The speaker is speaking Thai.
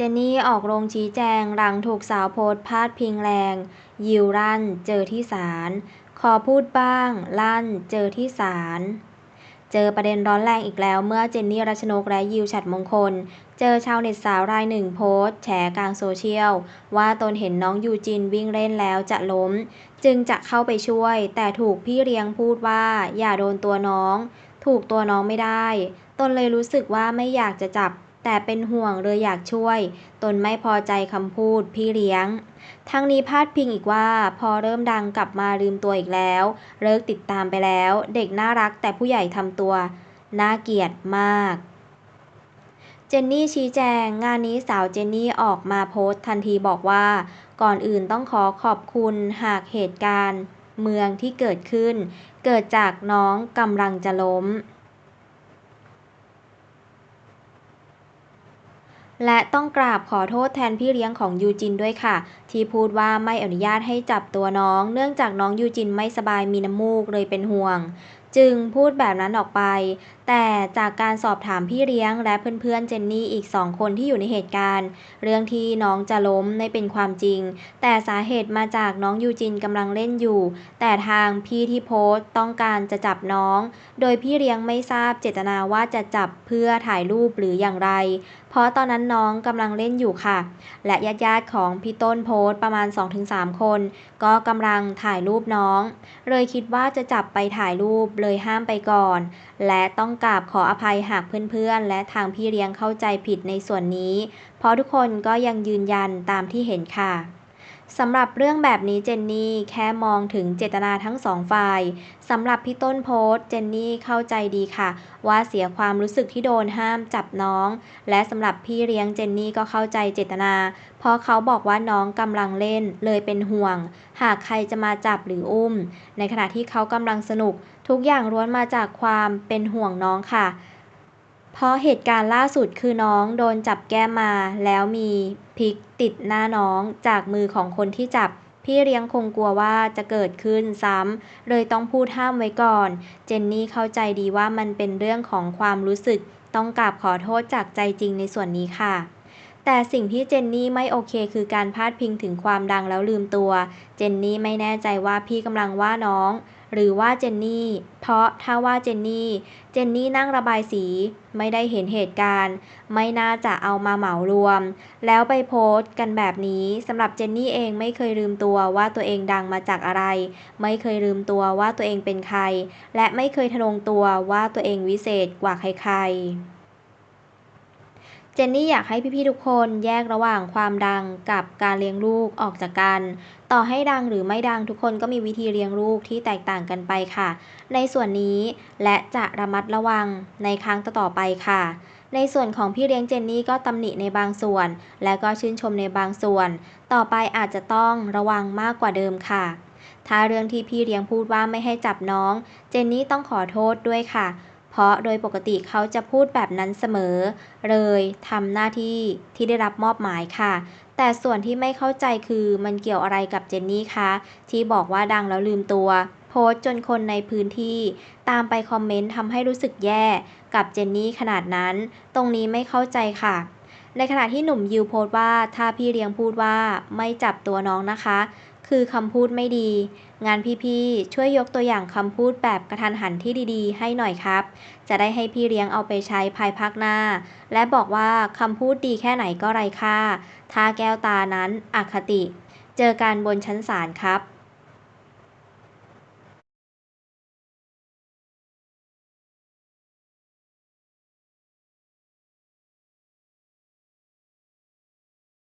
เจนนี่ออกโรงชี้แจงหลังถูกสาวโพสต์พาดพิงแรง ยิวลั่นเจอที่ศาล ขอพูดบ้าง ลั่นเจอที่ศาล เจอประเด็นร้อนแรงอีกแล้วเมื่อเจนนี่รัชนกและยิวฉัดมงคล เจอชาวเน็ตสาวรายหนึ่งโพสต์แฉกลางโซเชียล ว่าตนเห็นน้องยูจินวิ่งเล่นแล้วจะล้ม จึงจะเข้าไปช่วย แต่ถูกพี่เลี้ยงพูดว่าอย่าโดนตัวน้อง ถูกตัวน้องไม่ได้ ตนเลยรู้สึกว่าไม่อยากจะจับ แต่เป็นห่วงเลยอยากช่วย ตนไม่พอใจคำพูดพี่เลี้ยง ทั้งนี้พาดพิงอีกว่า พอเริ่มดังกลับมาลืมตัวอีกแล้ว เลิกติดตามไปแล้ว เด็กน่ารักแต่ผู้ใหญ่ทำตัว น่าเกลียดมากเจนนี่ชี้แจง งานนี้สาวเจนนี่ออกมาโพสต์ทันทีบอกว่า ก่อนอื่นต้องขอขอบคุณหากเหตุการณ์ เมืองที่เกิดขึ้น เกิดจากน้องกำลังจะล้ม และต้องกราบขอโทษแทนพี่เลี้ยงของยูจินด้วยค่ะ ที่พูดว่าไม่อนุญาตให้จับตัวน้อง เนื่องจากน้องยูจินไม่สบายมีน้ำมูกเลยเป็นห่วง จึงพูดแบบนั้นออกไป แต่จากการสอบถามพี่เลี้ยงและเพื่อนๆเจนนี่อีกสองคนที่อยู่ในเหตุการณ์ เรื่องที่น้องจะล้มไม่เป็นความจริง แต่สาเหตุมาจากน้องยูจินกำลังเล่นอยู่ แต่ทางพี่ที่โพสต์ต้องการจะจับน้อง โดยพี่เลี้ยงไม่ทราบเจตนาว่าจะจับเพื่อถ่ายรูปหรืออย่างไร เพราะตอนนั้นน้องกำลังเล่นอยู่ค่ะ และญาติๆของพี่ต้นโพสต์ประมาณ 2-3 คน ก็กำลังถ่ายรูปน้อง เลยคิดว่าจะจับไปถ่ายรูปเลยห้ามไปก่อน และต้องกราบขออภัยหากเพื่อนๆ และทางพี่เลี้ยงเข้าใจผิดในส่วนนี้ เพราะทุกคนก็ยังยืนยันตามที่เห็นค่ะ สำหรับเรื่องแบบนี้เจนนี่แค่มองถึงเจตนาทั้งสองฝ่ายสำหรับพี่ต้นโพสเจนนี่เข้าใจดีค่ะ ว่าเสียความรู้สึกที่โดนห้ามจับน้อง และสำหรับพี่เลี้ยงเจนนี่ก็เข้าใจเจตนา เพราะเขาบอกว่าน้องกำลังเล่นเลยเป็นห่วง หากใครจะมาจับหรืออุ้ม ในขณะที่เขากำลังสนุก ทุกอย่างล้วนมาจากความเป็นห่วงน้องค่ะ เพราะเหตุการณ์ล่าสุดคือน้องโดนจับแก้มมา แล้วมีพริกติดหน้าน้องจากมือของคนที่จับ พี่เลี้ยงคงกลัวว่าจะเกิดขึ้นซ้ำ เลยต้องพูดห้ามไว้ก่อน เจนนี่เข้าใจดีว่ามันเป็นเรื่องของความรู้สึก ต้องกราบขอโทษจากใจจริงในส่วนนี้ค่ะ แต่สิ่งที่เจนนี่ไม่โอเคคือการพาดพิงถึงความดังแล้วลืมตัว เจนนี่ไม่แน่ใจว่าพี่กำลังว่าน้อง หรือว่าเจนนี่ เพราะถ้าว่าเจนนี่ เจนนี่นั่งระบายสี ไม่ได้เห็นเหตุการณ์ ไม่น่าจะเอามาเหมารวม แล้วไปโพสต์กันแบบนี้สำหรับเจนนี่เองไม่เคยลืมตัวว่าตัวเองดังมาจากอะไร ไม่เคยลืมตัวว่าตัวเองเป็นใคร และไม่เคยทะนงตัวว่าตัวเองวิเศษกว่าใครๆ จนนี่อยากให้พี่ๆทุกคนแยกระหว่างความดังกับการเลี้ยงลูกออกจากกัน ต่อให้ดังหรือไม่ดังทุกคนก็มีวิธีเลี้ยงลูกที่แตกต่างกันไปค่ะ ในส่วนนี้และจะระมัดระวังในครั้งต่อๆไปค่ะ ในส่วนของพี่เลี้ยงเจนนี่ก็ตำหนิในบางส่วน และก็ชื่นชมในบางส่วน ต่อไปอาจจะต้องระวังมากกว่าเดิมค่ะ ถ้าเรื่องที่พี่เลี้ยงพูดว่าไม่ให้จับน้อง เจนนี่ต้องขอโทษด้วยค่ะ เพราะโดยปกติเขาจะพูดแบบนั้นเสมอ เลยทำหน้าที่ที่ได้รับมอบหมายค่ะ แต่ส่วนที่ไม่เข้าใจคือมันเกี่ยวอะไรกับเจนนี่คะที่บอกว่าดังแล้วลืมตัว โพสจนคนในพื้นที่ ตามไปคอมเมนต์ทำให้รู้สึกแย่กับเจนนี่ขนาดนั้น ตรงนี้ไม่เข้าใจค่ะในขณะที่หนุ่มยิวโพสต์ว่าถ้าพี่เลี้ยงพูดว่าไม่จับตัวน้องนะคะ คือคำพูดไม่ดี งานพี่ๆ ช่วยยกตัวอย่างคำพูดแบบกระทันหันที่ดีๆ ให้หน่อยครับ จะได้ให้พี่เลี้ยงเอาไปใช้ภายภาคหน้า และบอกว่าคำพูดดีแค่ไหนก็ไร้ค่าถ้าแก้วตานั้นอคติ เจอการบนชั้นศาลครับ